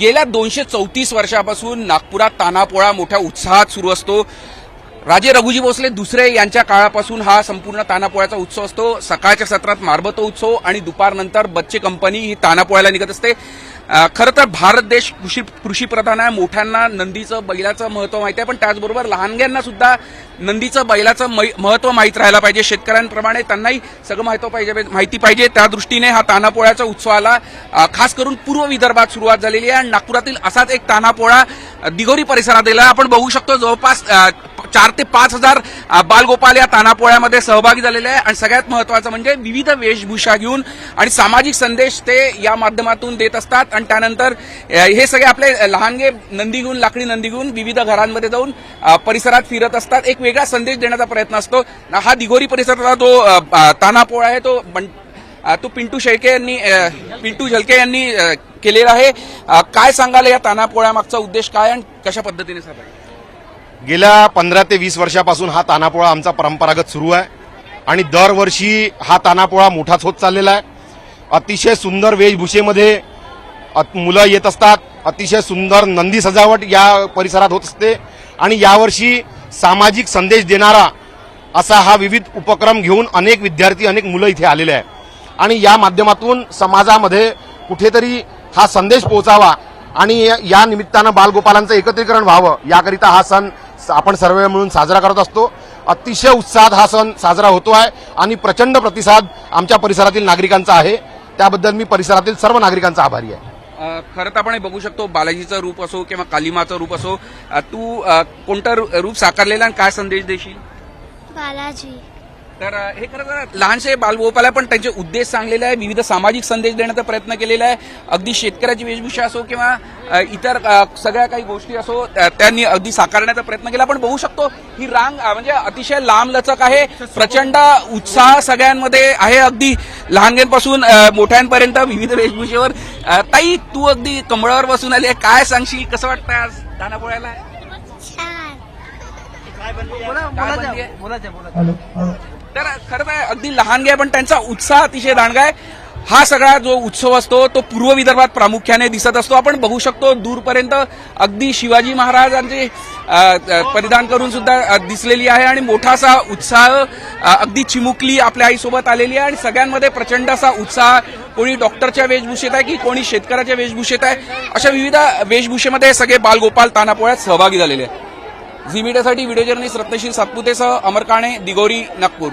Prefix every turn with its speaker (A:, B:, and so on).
A: गेल्या दोनशे चौतीस वर्षापासून नागपुरात तानापोळा मोठ्या उत्साहात सुरू असतो. राजे रघुजी भोसले दुसरे यांच्या काळापासून हा संपूर्ण तानापोळ्याचा उत्सव असतो. सकाळच्या सत्रात मारबतो उत्सव आणि दुपारनंतर बच्चे कंपनी ही तानापोळ्याला निघत असते. खरं तर भारत देश कृषी कृषीप्रधान आहे. मोठ्यांना नंदीचं बैलाचं महत्त्व माहिती आहे. पण त्याचबरोबर लहानग्यांना सुद्धा नंदीचं बैलाचं मै- महत्त्व माहीत राहायला पाहिजे. शेतकऱ्यांप्रमाणे त्यांनाही सगळं माहिती पाहिजे माहिती पाहिजे. त्या दृष्टीने हा तानापोळ्याच्या उत्सवाला खास करून पूर्व विदर्भात सुरुवात झालेली आहे. आणि नागपुरातील असाच एक तानापोळा दिगोरी दिघोरी परिसरात दिला आपण बघू शकतो जवळपास चार ते पाच हजार बालगोपाल या तानापोळ्यामध्ये सहभागी झालेले आहे. आणि सगळ्यात महत्वाचं म्हणजे विविध वेशभूषा घेऊन आणि सामाजिक संदेश ते या माध्यमातून देत असतात. आणि त्यानंतर हे सगळे आपले लहानगे नंदी घेऊन लाकडी नंदी घेऊन विविध घरांमध्ये जाऊन परिसरात फिरत असतात. एक वेगळा संदेश देण्याचा प्रयत्न असतो. हा दिगोरी परिसरातला जो तानापोळा आहे तो तो पिंटू शेळके यांनी पिंटू झलके यांनी केलेला आहे. काय सांगाल या तानापोळ्यामागचा उद्देश काय आणि कशा पद्धतीने साधला
B: गेल्या पंधरा ते वीस वर्षापासून हा तानापोळा आमचा परंपरागत सुरू आहे. आणि दरवर्षी हा तानापोळा मोठाच होत चाललेला आहे. अतिशय सुंदर वेशभूषेमध्ये अत- मुलं येत असतात. अतिशय सुंदर नंदी सजावट या परिसरात होत असते. आणि यावर्षी सामाजिक संदेश देणारा असा हा विविध उपक्रम घेऊन अनेक विद्यार्थी अनेक मुलं इथे आलेले आहे आणि या माध्यमातून समाजामध्ये कुठेतरी हा संदेश पोहोचावा आणि या- निमित्तानं बालगोपालांचं एकत्रीकरण व्हावं याकरिता हा सण आपण सर्व मिळून साजरा करत असतो. अतिशय उत्साहात हा सण साजरा होतो आहे आणि प्रचंड प्रतिसाद आमच्या परिसरातील नागरिकांचा आहे. त्याबद्दल मी परिसरातील सर्व नागरिकांचा आभारी आहे.
A: खरं तर आपण हे बघू शकतो बालाजीचं रूप असो किंवा कालिमाचं रूप असो. तू कोणतं रू- रूप साकारलेलं आणि काय संदेश देशील?
C: बालाजी.
A: तर हे खरं तर लहानसे बालगोपाल पण त्यांचे उद्देश सांगलेले आहे विविध सामाजिक संदेश देण्याचा प्रयत्न केलेला आहे. अगदी शेतकऱ्याची वेशभूषा असो किंवा इतर सगळ्या काही गोष्टी असो त्यांनी अगदी साकारण्याचा प्रयत्न केला. आपण बघू शकतो ही रांग म्हणजे अतिशय लांब लचक आहे. प्रचंड उत्साह सगळ्यांमध्ये आहे अगदी. लहानग्यांपासून मोठ्यांपर्यंत विविध वेशभूषेवर. ताई तू अगदी कमळावर बसून आली आहे. काय सांगशील? कसं वाटतं आज दानापोळ्याला
C: छान.
A: काय बनली आहे? तर खरं तर अगदी लहान आहे पण त्यांचा उत्साह अतिशय दांडगा आहे हा सगळा जो उत्सव असतो तो पूर्व विदर्भात प्रामुख्याने दिसत असतो. आपण बघू शकतो दूरपर्यंत अगदी शिवाजी महाराजांचे परिधान करून सुद्धा दिसलेली आहे आणि मोठासा उत्साह अगदी चिमुकली आपल्या आईसोबत आलेली आहे आणि सगळ्यांमध्ये प्रचंड असा उत्साह कोणी डॉक्टरच्या वेशभूषेत आहे की कोणी शेतकऱ्याच्या वेशभूषेत आहे. अशा विविध वेशभूषेमध्ये सगळे बालगोपाल तानापोळ्यात सहभागी झालेले आहेत. झी मीडियासाठी व्हिडिओ जर्नलिस्ट रत्नशील सातपुतेसह अमरकाणे दिगोरी नागपूर.